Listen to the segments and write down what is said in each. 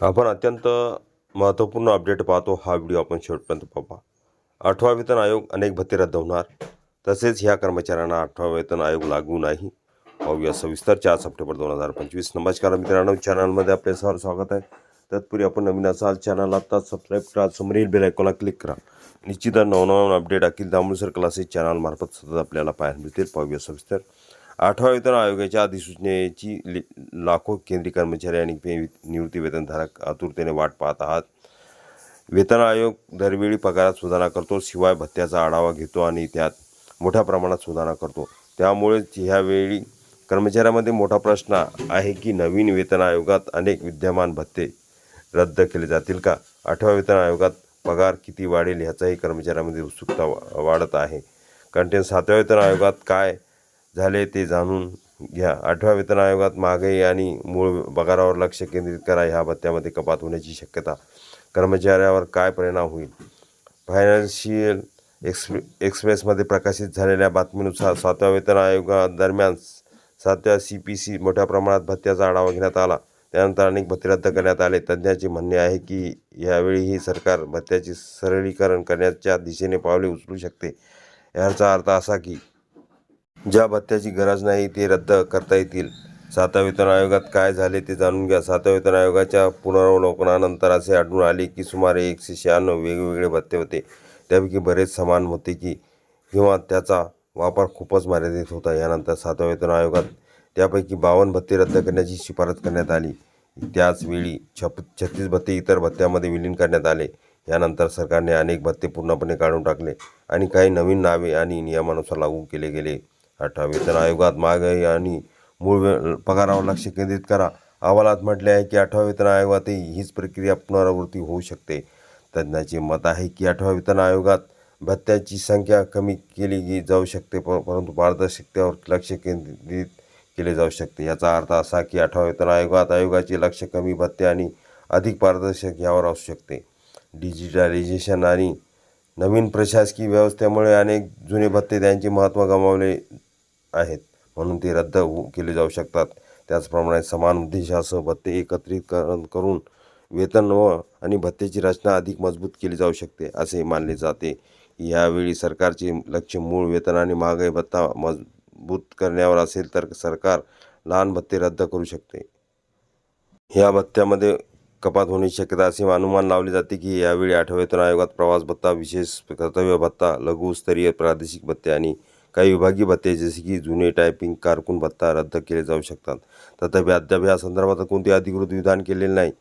आपण अत्यंत महत्त्वपूर्ण अपडेट पाहतो. हा व्हिडिओ आपण शेवटपर्यंत पाहा. आठवा वेतन आयोग अनेक भत्ते रद्द होणार. तसेच ह्या कर्मचाऱ्यांना आठवा वेतन आयोग लागू नाही. पाहूया सविस्तर. चार सप्टेंबर दोन हजार पंचवीस. नमस्कार मित्रांनो. चॅनलमध्ये आपले सर स्वागत आहे. तत्पूर्वी आपण नवीन असाल चॅनल आत्ता सबस्क्राईब करा. समोरील बेल आयकॉनला क्लिक करा. निश्चित नवनवन अपडेट अखिल दामोदर क्लासेस चॅनलमार्फत सतत आपल्याला पाहायला मिळतील. पाहूया सविस्तर. आठवा वेतन आयोगाच्या अधिसूचनेची लाखो केंद्रीय कर्मचारी आणि निवृत्ती वेतनधारक आतुरतेने वाट पाहत आहात. वेतन आयोग दरवेळी पगारात सुधारणा करतो शिवाय भत्त्याचा आढावा घेतो आणि त्यात मोठ्या प्रमाणात सुधारणा करतो. त्यामुळेच ह्यावेळी कर्मचाऱ्यामध्ये मोठा प्रश्न आहे की नवीन वेतन आयोगात अनेक विद्यमान भत्ते रद्द केले जातील का? आठव्या वेतन आयोगात पगार किती वाढेल ह्याचाही कर्मचाऱ्यामध्ये उत्सुकता वा- वाढत आहे. कंटेन सातव्या वेतन आयोगात काय झाले ते जाणून घ्या. आठव्या वेतन आयोगात महागाई आणि मूळ पगारावर लक्ष केंद्रित करा ह्या भत्त्यामध्ये कपात होण्याची शक्यता. कर्मचाऱ्यावर काय परिणाम होईल? फायनान्शियल एक्सप्रे एक्सप्रेसमध्ये प्रकाशित झालेल्या बातमीनुसार सातव्या वेतन आयोगादरम्यान सातव्या सी पी सी मोठ्या प्रमाणात भत्त्याचा आढावा घेण्यात आला. त्यानंतर अनेक भत्ते रद्द करण्यात आले. तज्ज्ञांचे म्हणणे आहे की यावेळीही सरकार भत्त्याचे सरळीकरण करण्याच्या दिशेने पावले उचलू शकते. याचा अर्थ असा की ज्या भत्त्याची गरज नाही ते रद्द करता येतील. सातव्या वेतन आयोगात काय झाले ते जाणून घ्या. सातव्या वेतन आयोगाच्या पुनरावलोकनानंतर असे आढळून आले की सुमारे एकशे शहाण्णव वेगवेगळे भत्ते होते. त्यापैकी बरेच समान होते की किंवा त्याचा वापर खूपच मर्यादित होता. यानंतर सातव्या वेतन आयोगात त्यापैकी बावन्न भत्ते रद्द करण्याची शिफारस करण्यात आली. त्याचवेळी छप छत्तीस भत्ते इतर भत्त्यामध्ये विलीन करण्यात आले. यानंतर सरकारने अनेक भत्ते पूर्णपणे काढून टाकले आणि काही नवीन नावे आणि नियमानुसार लागू केले गेले. आठवा वेतन आयोगात महागाई आणि मूळ पगारावर लक्ष केंद्रित करा. अहवालात म्हटले आहे की आठव्या वेतन आयोगातही हीच प्रक्रिया पुनरावृत्ती होऊ शकते. तज्ज्ञांचे मत आहे की आठव्या वेतन आयोगात भत्त्याची संख्या कमी केली जाऊ शकते प परंतु पारदर्शकतेवर लक्ष केंद्रित केले जाऊ शकते. याचा अर्थ असा की आठव्या वेतन आयोगात आयोगाचे लक्ष कमी भत्ते आणि अधिक पारदर्शक यावर असू शकते. डिजिटलायझेशन आणि नवीन प्रशासकीय व्यवस्थेमुळे अनेक जुने भत्ते त्यांचे महत्त्व गमावले आहेत. म्हणून ते रद्द केले जाऊ शकतात. त्याचप्रमाणे समान उद्देशासह भत्ते एकत्रीकरण करून वेतन व आणि भत्त्याची रचना अधिक मजबूत केली जाऊ शकते असे मानले जाते. यावेळी सरकारचे लक्ष मूळ वेतन आणि महागाई भत्ता मजबूत करण्यावर असेल तर सरकार लहान भत्ते रद्द करू शकते. या भत्त्यामध्ये कपात होण्याची शक्यता असे अनुमान लावले जाते की यावेळी आठवेतन आयोगात प्रवास भत्ता विशेष कर्तव्य भत्ता लघुस्तरीय प्रादेशिक भत्ते आणि काही विभागीय भत्ते जसे की जुने टायपिंग कारकून भत्ता रद्द केले जाऊ शकतात. तथापि अद्याप या संदर्भात कोणते अधिकृत विधान केलेले नाही.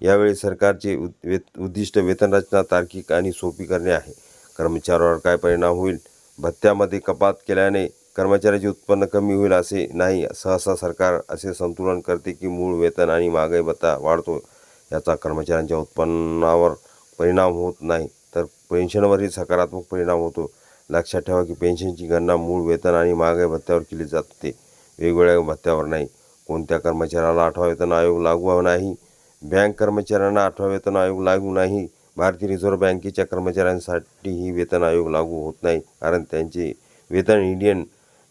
यावेळी सरकारचे उद वेत उद्दिष्ट वेतन रचना तार्किक आणि सोपी करणे आहे. कर्मचाऱ्यावर काय परिणाम होईल? भत्त्यामध्ये कपात केल्याने कर्मचाऱ्याचे उत्पन्न कमी होईल असे नाही सहसा सरकार असे संतुलन करते की मूळ वेतन आणि महागाई भत्ता वाढतो. याचा कर्मचाऱ्यांच्या उत्पन्नावर परिणाम होत नाही तर पेन्शनवरही सकारात्मक परिणाम होतो. लक्षात ठेवा की पेन्शनची गणना मूळ वेतन आणि महागाई भत्त्यावर केली जाते वेगवेगळ्या भत्त्यावर नाही. कोणत्या कर्मचाऱ्याला आठवा वेतन आयोग लागू नाही? बँक कर्मचाऱ्यांना आठवा वेतन आयोग लागू नाही. भारतीय रिझर्व्ह बँकेच्या कर्मचाऱ्यांसाठी ही वेतन आयोग लागू होत नाही कारण त्यांचे वेतन Indian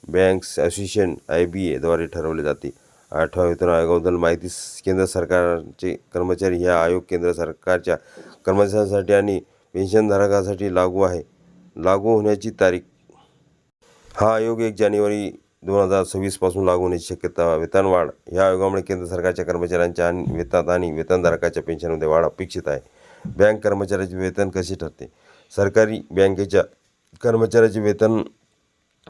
banks association I B एद्वारे ठरवले जाते. आठवा वेतन आयोगाबद्दल माहिती केंद्र सरकारचे कर्मचारी ह्या आयोग केंद्र सरकारच्या कर्मचाऱ्यांसाठी आणि पेन्शनधारकासाठी लागू आहे. लागू होण्याची तारीख. हा आयोग एक जानेवारी दोन हजार सव्वीसपासून लागू होण्याची शक्यता वेतनवाढ या आयोगामुळे केंद्र सरकारच्या कर्मचाऱ्यांच्या आणि वेतनात आणि वेतनधारकाच्या पेन्शनमध्ये वाढ अपेक्षित आहे. बँक कर्मचाऱ्याचे वेतन कसे ठरते? सरकारी बँकेच्या कर्मचाऱ्याचे वेतन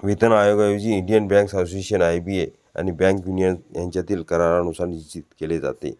वेतन आयोगाऐवजी Indian banks association I B A आणि बँक युनियन यांच्यातील करारानुसार निश्चित केले जाते.